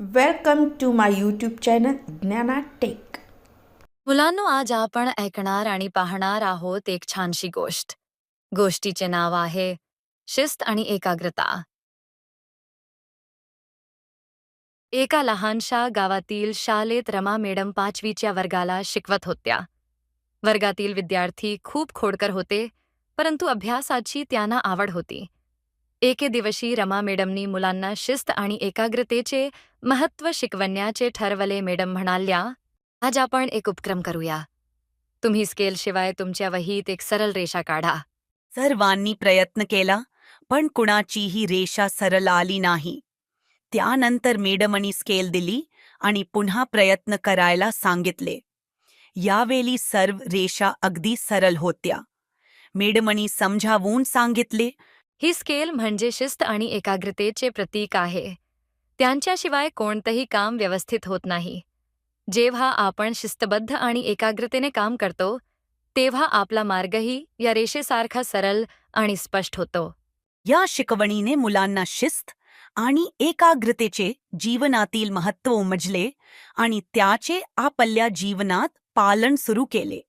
Welcome to my YouTube channel Gyana tech मुलांनो आज आपण ऐकणार आणि पाहणार आहोत एक छानशी गोष्ट. गोष्टीचे नाव आहे शिस्त आणि एकाग्रता. एका लहानशा गावातील शालेत रमा मॅडम पाचवीच्या वर्गाला शिकवत होत्या. वर्गातील विद्यार्थी खूप खोडकर होते परंतु अभ्यासाची त्यांना आवड होती. एके दिवशी रमा मॅडमनी मुलांना शिस्त आणि एकाग्रतेचे महत्त्व शिकवण्याचे ठरवले मॅडम म्हणाल्या आज आपण एक उपक्रम करूया. तुम्ही स्केलशिवाय तुमच्या वहीत एक सरळ रेषा काढा. सर्वांनी प्रयत्न केला पण कुणाचीही रेषा सरळ आली नाही. त्यानंतर मॅडमनी स्केल दिली आणि पुन्हा प्रयत्न करायला सांगितले. यावेळी सर्व रेषा अगदी सरळ होत्या. मॅडमनी समजावून सांगितले ही स्केल म्हणजे शिस्त आणि एकाग्रतेचे प्रतीक आहे. त्यांच्याशिवाय कोणतंही काम व्यवस्थित होत नाही. जेव्हा आपण शिस्तबद्ध आणि एकाग्रतेने काम करतो तेव्हा आपला मार्गही या रेषेसारखा सरळ आणि स्पष्ट होतो. या शिकवणीने मुलांना शिस्त आणि एकाग्रतेचे जीवनातील महत्त्व उमजले आणि त्याचे आपल्या जीवनात पालन सुरू केले.